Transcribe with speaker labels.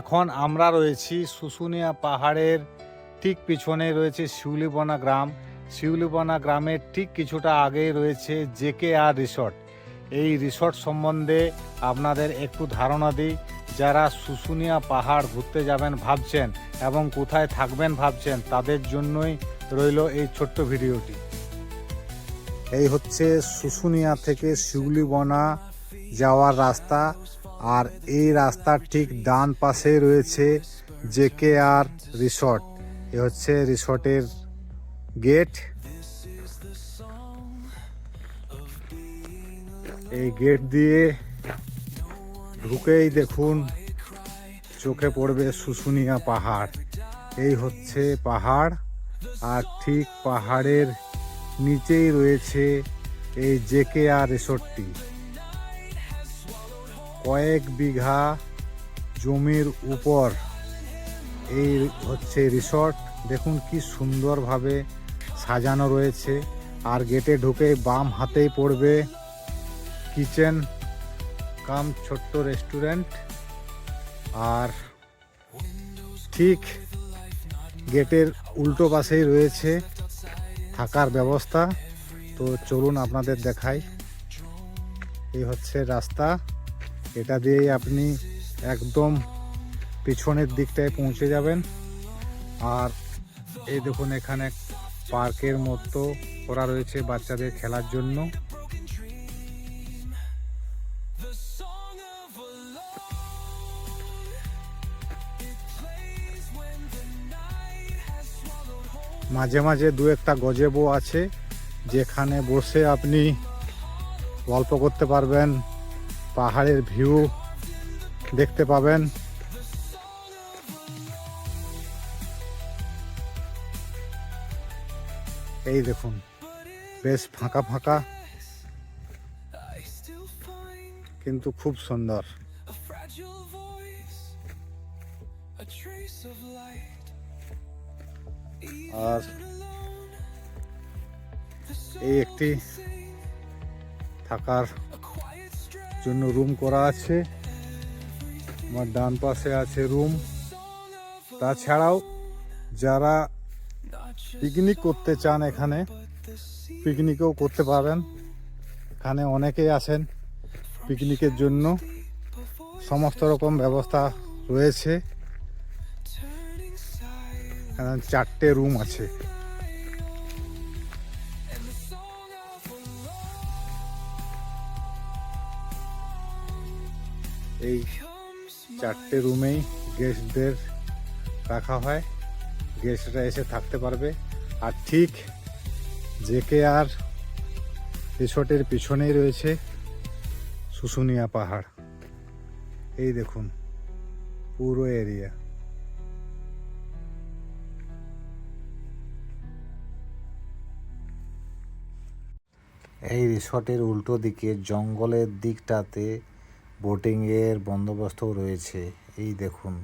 Speaker 1: এখন আমরা রয়েছি শুশুনিয়া পাহাড়ের ঠিক পিছনে রয়েছে শিউলিবনা গ্রাম। শিউলিবনা গ্রামের ঠিক কিছুটা আগেই রয়েছে জেকে আর রিসর্ট। এই রিসর্ট সম্বন্ধে আপনাদের একটু ধারণা দিই। যারা শুশুনিয়া পাহাড় ঘুরতে যাবেন ভাবছেন এবং কোথায় থাকবেন ভাবছেন, তাদের জন্যই রইল এই ছোট্ট ভিডিওটি। এই হচ্ছে শুশুনিয়া থেকে শিউলিবনা যাওয়ার রাস্তা। আর এই রাস্তার ঠিক ডান পাশে রয়েছে জে কে আর রিসর্ট। এ হচ্ছে রিসর্টের গেট। এই গেট দিয়ে ঢুকেই দেখুন চোখে পড়বে শুশুনিয়া পাহাড়। এই হচ্ছে পাহাড় আর ঠিক পাহাড়ের নিচেই রয়েছে এই জেকে আর রিসর্টটি। কয়েক বিঘা জমির উপর। এই হচ্ছে রিসর্ট দেখুন কি সুন্দরভাবে সাজানো রয়েছে। আর গেটে ঢুকে বাম হাতেই পড়বে কিচেন কাম ছোট্ট রেস্টুরেন্ট। আর ঠিক গেটের উল্টো পাশেই রয়েছে থাকার ব্যবস্থা। তো চলুন আপনাদের দেখাই। এই হচ্ছে রাস্তা। এটা দিয়েই আপনি একদম পিছনের দিকটায় পৌঁছে যাবেন। আর এই দেখুন, এখানে পার্কের মতো করা রয়েছে বাচ্চাদের খেলার জন্য। মাঝে মাঝে দু একটা গজেবও আছে, যেখানে বসে আপনি গল্প করতে পারবেন। পাহাড়ের ভিউ দেখতে পাবেন এই দেখুন, বেশ ফাঁকা ফাঁকা, কিন্তু খুব সুন্দর. আর এই একটি থাকার জন্য রুম করা আছে। আমার ডান পাশে আছে রুম। তাছাড়াও যারা পিকনিক করতে চান এখানে পিকনিকও করতে পারেন। এখানে অনেকেই আসেন পিকনিকের জন্য। সমস্ত রকম ব্যবস্থা রয়েছে। চারটে রুম আছে। এই চারটে রুমেই গেস্টদের রাখা হয়। গেস্টরা এসে থাকতে পারবে। আর ঠিক জেকে আর রিসোর্টের পিছনেই রয়েছে শুশুনিয়া পাহাড়। এই দেখুন, পুরো এরিয়া এই রিসর্টের উল্টো দিকে জঙ্গলের দিকটাতে বোটিংয়ের বন্দোবস্তও রয়েছে। এই দেখুন।